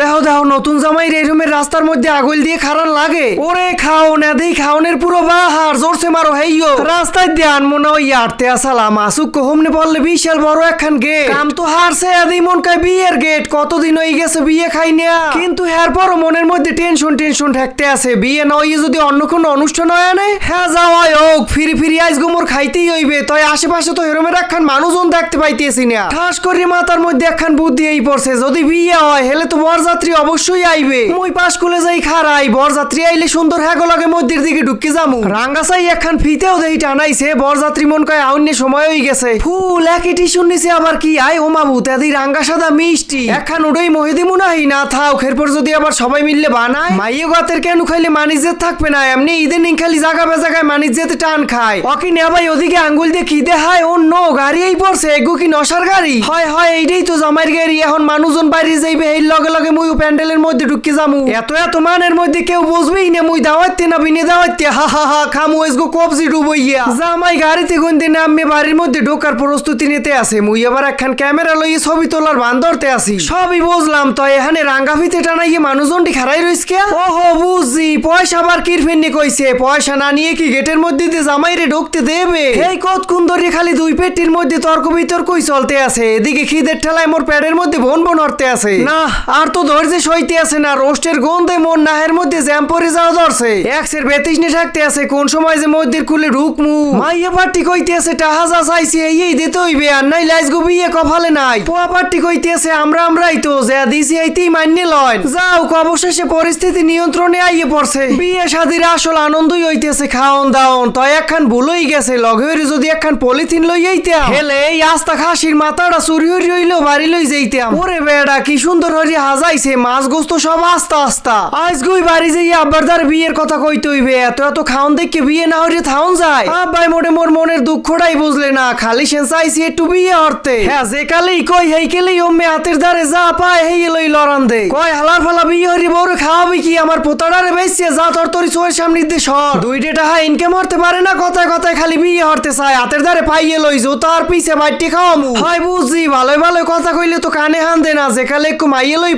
দেহ দেহ, নতুন জামাই রে রুমের রাস্তার মধ্যে আগুল দিয়ে খারান লাগে। ওরে খাও না দেই, খাওনের পুরো বাহার, জোরসে মারো হেইও রাস্তায় দিয়ে আনমো ওই আটতে আসালাম। আসুক কহমনে বললে বিশাল বড় একখান গেট কাম তো হারছে, আদি মন কায় বিয়ের গেট কতদিন হয়ে গেছে বিয়ে খাই না। কিন্তু হ্যার পর মনের মধ্যে টেনশন টেনশন ঠেকতে আছে। বিয়ে না নয় যদি অন্য কোনো অনুষ্ঠান হয় আনে হ্যাঁ যাও যাওয়াই হোক। ফিরি ফিরি আইস গুমর খাইতেই হইবে। তাই আশেপাশে তো এরমের একখান মানুষজন দেখতে পাইতেছি না। ঠাস করে মাথার মধ্যে একখান বুদ্ধি এই পড়ছে। যদি বিয়ে হয়, হেলে তো বরযাত্রী অবশ্যই আইবে। মুই পাশ খুলে যাই খারাই, বরযাত্রী আইলে সুন্দর হ্যাগো লাগে মধ্যের দিকে ঢুকে যামু। রাঙ্গাসাই একখান ফিতেও দেই টানাইছে, বরযাত্রী মন কয় আউন্নে সময় হয়ে গেছে। ফুল, একই শুনিছে আবার কি? আয় ও মাবু তাদি রাঙ্গা সাদা মিষ্টি। একখান উড়ই মহিদি মুনাহি না থাও এরপর যদি আবার সবাই মিললে বানায়। মাইয়ে গাতের কেন খাইলে মানিজ্যের থাকবে না, এমনি নিন খালি জাগা বেজাগায় মানিজ্যেতে টান খায়। অকি নেবাই ওদিকে আঙ্গুল দিয়ে কি দেখায়, ও গাড়ি এই পড়ছে, এগু কি নসার গাড়ি? হয় হয়, এইটাই তো জামাইর গাড়ি, এখন মানুষজন বাইরে যাইবে এই লগে লগে মুই প্যান্ডেলের মধ্যে ঢুকে যামু। এত এত মানের মধ্যে কেউ বুঝবেই না, মুই দাওয়াইতে না বিনে দাওয়াইতে, হা হা হা, খামু এসগো কবজি ডুবইয়া জামাই গাড়িতে গুনতে নামে বাড়ির মধ্যে ঢোকার প্রস্তুতি নিতে আছে মুই আবার একখান ক্যামেরা লইয়ে ছবি তোলার বান ধরতে আসি। সবই বুঝলাম তো, এখানে রাঙ্গাফিতে টানাইয়ে মানুষজনটি খারাই রইছে কে? ওহো, বুঝছি, পয়সা আবার কিরফেননি কইছে, পয়সা না নিয়ে কি গেটের মধ্যে দিয়ে জামাইরে ঢুকতে দেবে? এই কত কুন্দরি খালি দুই পেটির মধ্যে তর্ক বিতর্কই চলতে আছে। এদিকে খিদের ঠেলায় মোর প্যাডের মধ্যে বন বন হরতে আছে। না। আর তো ধৈর্য সইতে আছে না রোস্টের গন্ধে মোর নাহের মধ্যে জ্যাম পরে যাওয়া ধরছে। একসের বেতিসনে থাকতে আছে কোন সময় যে মধ্যের কুলে ঢুকমু। মাইয়া পার্টি কইতে আছে টাহাজা চাইছে এই দিতে হইবে আর নাই লাইস গো বিয়ে কফালে নাই। পোয়া পার্টি কইতে আছে আমরা আমরাই তো যা দিছি মান্য লয়। যাও অবশেষে পরিস্থিতি নিয়ন্ত্রণে আইয়ে পড়ছে। বিয়ে শাদির আসল আনন্দই হইতেছে খাওন দাওন তয় একখান ভুলই গেছে লগের যদি একখান পলিথিন লই যাইতাম। হেলে এই আস্তা খাসির মাথাটা চুরি হরি হইলেও বাড়ি লই যাইতাম। ওরে বেড়া কি সুন্দর হরি হাজাইছে মাছ গোস্ত সব আস্তা আস্তা। আজ গুই বাড়ি যাই আব্বার বিয়ের কথা কইতে হইবে। এত এত খাওন দেখে বিয়ে না হইলে থাউন যায়। আব্বাই মোটে মোর মনের দুঃখটাই বুঝলে না খালি চাইছি একটু বিয়ে হরতে। হ্যাঁ যে কালেই কই হেই কেলেই অম্মে হাতের ধারে যা পায় হেই লই লড়ান দে। কয় হালার ফালা বিয়ে হরি বউরে খাওয়াবি কি? আমার পোতাডারে বেসছে যা তোর তোর চোয়ের সামনে দিয়ে সর দুইটে টাহা ইনকাম হরতে পারে না কথায় কথায় খালি বিয়ে হরতে চায়। হাতের ধারে পাইয়ে লই জো তার পিছে বাইটি খাওয়ামু। হয় বুঝছি ভালোই ভালোই কথা কইলে তো কানে হান দে না যে কালে একটু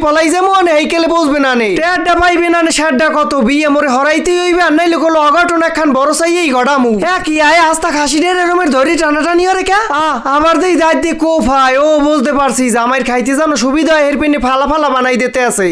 পলাই আনে এই কেলে বসবে না নে টেয়ারটা পাইবে না শেয়ারটা কত? বিয়ে মোরে হরাইতেই হইবে আর নাইলে কোনো অঘটন একখান বড় গড়ামু হ্যাঁ কি আয় আস্তা খাসি ধরি টানাটানি হরে কে? আ আবার দেই ও বুঝতে পারছি জামাইর খাইতে জানো সুবিধা এর পেনে ফালা ফালা বানাই দিতে আছে।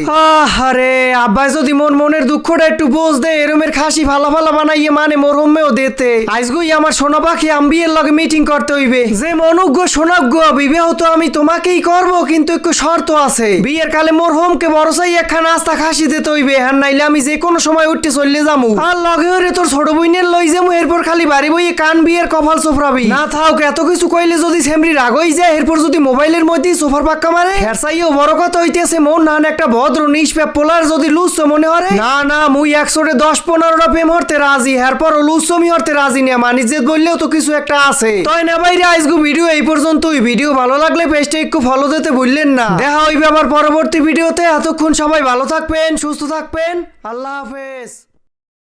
আরে আব্বাই যদি মন মনের দুঃখটা একটু বোঝ দে এরমের খাসি ফালা ফালা বানাইয়ে মানে মোর হোমেও দিতে। আজগুই আমার সোনা পাখি আম্বিয়ের লগে মিটিং করতে হইবে। যে মনুজ্ঞ সোনাজ্ঞ বিবাহ তো আমি তোমাকেই করব, কিন্তু একটু শর্ত আছে। বিয়ের কালে মোর হোমকে বড়সাই একখান আস্তা খাসি দিতে হইবে হ্যাঁ নাইলে আমি যে কোনো সময় উঠতে চললে যামু। আর লগে হরে তোর ছোট বইনের লই যামু, এরপর খালি বাড়ি বইয়ে কান বিয়ের কপাল সোফরাবি না থাক এত কিছু কইলে যদি সেমরি রাগই যায়, এরপর যদি মোবাইলের মধ্যে সোফার পাক্কা মারে? হেরসাইও বড় কথা হইতেছে, মন না একটা ভদ্র, নিষ্পেপ পোলার যদি লুচ্ছ মনে হরে? না না, মুই একশোটে দশ পনেরোটা প্রেম হরতে রাজি এরপর লুচ্ছমি হরতে রাজি না মানিজ্যত বললেও তো কিছু একটা আছে। তাই না বাইরে আজকে ভিডিও এই পর্যন্তই। ভিডিও ভালো লাগলে পেজটা একটু ফলো দিতে ভুললেন না। দেখা হইবে আমার পরবর্তী ভিডিওতে। এতক্ষণ সবাই ভালো থাকবেন, সুস্থ থাকবেন। আল্লাহ হাফেজ।